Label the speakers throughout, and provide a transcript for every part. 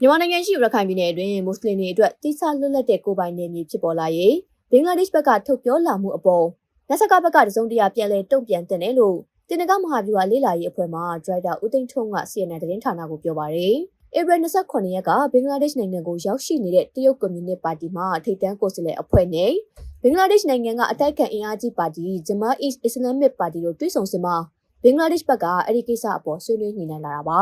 Speaker 1: မြန်မာနိုင်ငံရှိရခိုင်ပြည်နယ်အတွင်းမွတ်စလင်တွေအတွက်တိကျလွတ်လပ်တဲ့ကိုယ်ပိုင်နယ်မြေဖြစ်ပေါ်လာရေးဘင်္ဂလားဒေ့ရှ်ဘက်ကထုတ်ပြောလာမှုအပေါ်လက်စကဘက်ကတစုံတရာပြန်လည်တုံ့ပြန်တဲ့တယ်လို့တင်နကမဟာဗျူဟာလေးလာရေးအဖွဲ့မှဒရိုက်တာဦးသိန်းထွန်းက CNN သတင်းဌာနကိုပြောပါရယ်ဧပြီ29ရက်ကဘင်္ဂလားဒေ့ရှ်နိုင်ငံကိုရောက်ရှိနေတဲ့တရုတ်ကွန်မြူနစ်ပါတီမှထိပ်တန်းကိုယ်စားလှယ်အဖွဲ့နဲ့ဘင်္ဂလားဒေ့ရှ်နိုင်ငံကအတိုက်ခံအင်အားကြီးပါတီဂျမာအစ်အစ္စလာမစ်ပါတီတို့တွဲဆုံစင်မှာဘင်္ဂလားဒေ့ရှ်ဘက်ကအဲ့ဒီကိစ္စအပေါ်ဆွေးနွေးညှိနှိုင်းလာတာပါ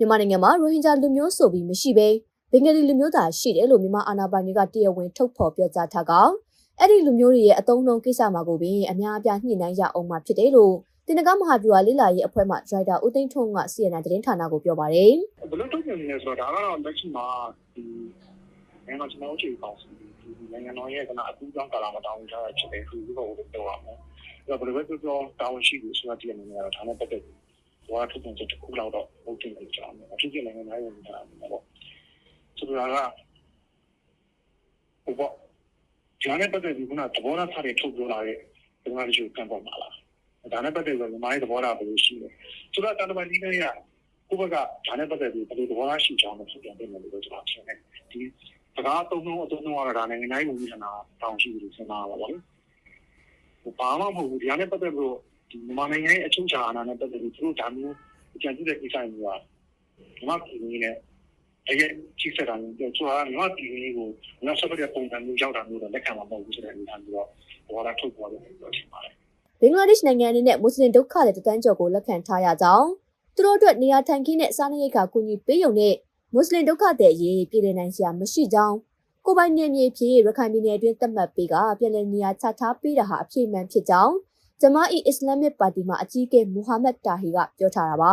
Speaker 1: မြန်မာနိုင်ငံမှာရိုဟင်ဂျာလူမျိုးဆိုပြီးမရှိဘဲဘင်္ဂလီလူမျိုးသားရှိတယ်လို့မြန်မာအာဏာပိုင်တွေကတရားဝင်ထုတ်ဖော်ပြောကြားထားကအဲ့ဒီလူမျိုးတွေရဲ့အတုံးလုံးကိစ္စမှာကိုပင်အများအပြားညှိနှိုင်းရအောင်မှာဖြစ်တယ်လို့တင်နကမဟာဗျူဟာလေးလာရေးအဖွဲ့မှဒရိုက်တာဦးသိန်းထွန်းက CNN သတင်းဌာနကိုပြောပါတယ်
Speaker 2: ဘယ်လိုထုတ်ပြန်နေလဲဆိုတော့ဒါကတော့လက်ရှိမှာဒီနိုင်ငံတော်ကျွန်တော်တို့ပေါင်းစီဒီနိုင်ငံတော်ရဲ့ကနအကူကြောင့်ကာလမှာတောင်းထားတာဖြစ်တယ်သူတို့ကိုပြောရမယ်။ဒါဘယ်လိုပဲပြောပြောတာဝန်ရှိလို့ဆိုတာတည်နေတယ်တော့ဒါနဲ့ပတ်သက်ပြီး ဘာထုတ်ပြန်ချက်တစ်ခုလောက်တော့ဟုတ်တယ်လို့ကြားမယ်။အထူးသဖြင့်နိုင်ငံသားဝင်တာပေါ့။ဆိုတော့ကဟိုပေါ့ဂျာနဲ့ပတ်သက်ပြီးခုနသဘောထားတွေထုတ်ပြောလာတဲ့ဒီမှာရှိကံပေါ်မှာလား။ဒါနဲ့ပတ်သက်ပြီးမြန်မာရဲ့သဘောထားဘယ်လိုရှိလဲ။ဆိုတော့တန်တမာဒီနေရကိုဘကဒါနဲ့ပတ်သက်ပြီးဘယ်လိုသဘောထားရှိချောင်းလို့ဆိုပြန်တယ်လို့ကျွန်တော်ထင်တယ်။ဒီစကားအသုံးလုံးအသုံးလုံးကတော့ဒါနိုင်ငံတိုင်းဝန်ကြီးဌာနတောင်းရှိလို့စဉ်းစားပါပါလို့။ဘာမှမဟုတ်ဘူးဒီနဲ့ပတ်သက်ပြီး ဒီမြန်မာနိုင်ငံရဲ့အချုပ်အခြာအာဏာနဲ့ပတ်သက်ပြီးသူတို့ဒါမျိုးအကြံပြုတဲ့ကိစ္စမျိုးကမြန်မာပြည်ကြီးနဲ့အရင်ချိစတာမျိုးပြောဆိုတာမြန်မာပြည်ကြီးကိုနောက်ဆက်တဲ့ပုံစံမျိုးရောက်တာမျိုးတော့လက်ခံမှာမဟုတ်ဘူးဆိုတဲ့အနေအထားမျိုးတော့ဘောရထုတ်ပေါ်တယ်ပြောချင်ပါတယ်
Speaker 1: ဘင်္ဂလားဒေ့ရှ်နိုင်ငံအနေနဲ့မွတ်စလင်ဒုက္ခတွေတန်းကျော်ကိုလက်ခံထားရကြောင်းသူတို့အတွက်နေရာထိုင်ခင်းနဲ့စားနပ်ရိက္ခာကူညီပေးရုံနဲ့မွတ်စလင်ဒုက္ခတွေအရေးပြည်လည်နိုင်စရာမရှိကြောင်းကိုပိုင်နေမြေဖြစ်ရခိုင်ပြည်နယ်အတွင်းသတ်မှတ်ပေးကပြည်လည်နေရာချထားပေးတာဟာအပြည့်မှန်ဖြစ်ကြောင်း ဂျမာအီအစ္စလာမစ်ပါတီမှအကြီးအကဲမူဟာမက်တာဟီကပြောထားတာပါ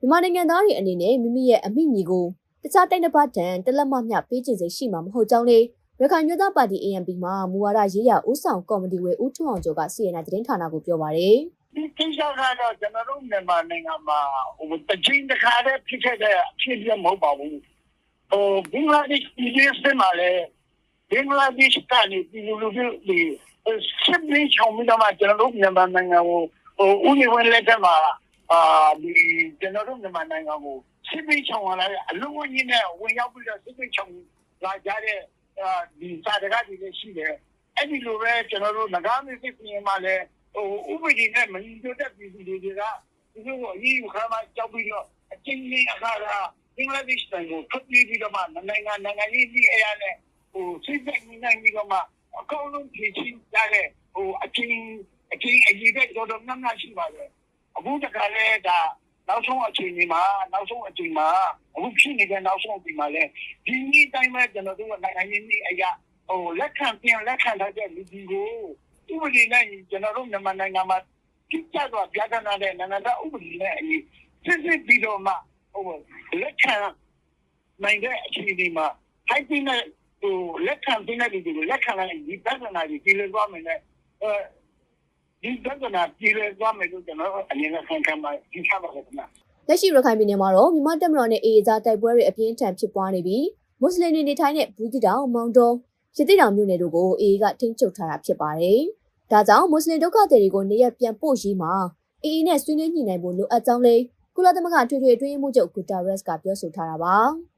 Speaker 1: မြန်မာနိုင်ငံသားတွေအနေနဲ့မိမိရဲ့အမိညီကိုတခြားတိုင်းတစ်ပါးတန်တလက်မမျှပေးခြင်းစိတ်ရှိမှာမဟုတ်ကြောင်းလေရခိုင်မျိုးသားပါတီ ANP မှာမူဝါဒရေးရာဦးဆောင်ကော်မတီဝင်ဦးထွန်းအောင်ကျော်က CNN သတင်းဌာနကိုပြောပါရယ်
Speaker 3: ဒီကိစ္စကတော့ကျွန်တော်တို့မြန်မာနိုင်ငံမှာဟိုတချင်းတစ်ခါတည်းဖြစ်ခဲ့တဲ့အဖြစ်အပျက်မဟုတ်ပါဘူးဟိုဘင်္ဂလားဒေ့ရှ်ပြည်ရေးစမှာလေဘင်္ဂလားဒေ့ရှ်ကနေပြည်လူလူတွေဒီ စစ်မင်းချောင်းမိတော့မှကျွန်တော်တို့မြန်မာနိုင်ငံကိုဟိုဦးနေဝင်လက်ထက်မှာအာဒီကျွန်တော်တို့မြန်မာနိုင်ငံကိုစစ်မင်းချောင်းလာတဲ့အလုံးဝကြီးနဲ့ဝင်ရောက်ပြီးတော့စစ်မင်းချောင်းလာကြတဲ့အာဒီစာတကားတွေလည်းရှိတယ်အဲ့ဒီလိုပဲကျွန်တော်တို့ငကားမစစ်ပြင်မှာလည်းဟိုဥပဒေနဲ့မညီညွတ်တဲ့ပြည်သူတွေကသူတို့ကိုအရေးယူခါမှကြောက်ပြီးတော့အချင်းချင်းအခါကဘင်္ဂလားဒေ့ရှ်နိုင်ငံကိုထွက်ပြေးပြီးတော့မှနိုင်ငံနိုင်ငံရေးပြီးအရာနဲ့ဟိုစိတ်သက်နိုင်ပြီးတော့မှ အကောင်းဆုံးဖြည့်ချင်းရတဲ့ဟိုအချင်းအချင်းအရေးတဲ့တော်တော်များများရှိပါတယ်အခုတခါလဲဒါနောက်ဆုံးအချိန်ဒီမှာနောက်ဆုံးအချိန်မှာအခုဖြစ်နေတဲ့နောက်ဆုံးအချိန်မှာလဲဒီနေ့တိုင်းမှာကျွန်တော်တို့နိုင်ငံရေးအရာဟိုလက်ခံပြန်လက်ခံထားတဲ့လူကြီးကိုဥပဒေနဲ့ကျွန်တော်တို့မြန်မာနိုင်ငံမှာပြစ်ကျတော့ပြဋ္ဌာန်းတဲ့နိုင်ငံသားဥပဒေနဲ့အရေးစစ်စစ်ပြီးတော့မှဟိုလက်ခံနိုင်တဲ့အခြေအနေမှာဟိုက်တင်းနဲ့ ဟိုလက်ခံတင်းတဲ့ဒီကိုလက်ခံလိုက်ဒီပြဿနာကြီးပြည်လည်သွားမယ်နဲ့အဲဒီပြဿနာပြည်လည်သွားမယ်လို့ကျွန်တော်အနေနဲ့ဆန်းကမ်းပါဒီချပါခင်ဗျာ
Speaker 1: လက်ရှိရခိုင်ပြည်နယ်မှာတော့မြန်မာတပ်မတော်နဲ့အေအေကြားတိုက်ပွဲတွေအပြင်းထန်ဖြစ်ပွားနေပြီးမွတ်စလင်တွေနေထိုင်တဲ့ဘူးတိတောင်မောင်တုံရတိတောင်မြို့နယ်တို့ကိုအေအေကထိန်းချုပ်ထားတာဖြစ်ပါတယ်။ဒါကြောင့်မွတ်စလင်ဒုက္ခသည်တွေကိုနေရပြန်ပို့ရေးမှာအေအေနဲ့ဆွေးနွေးညှိနှိုင်းဖို့လိုအပ်ကြောင်းလေးကုလသမဂ္ဂထွေထွေအတွင်းမှုချုပ်ဂူတာရက်စ်ကပြောဆိုထားတာပါ။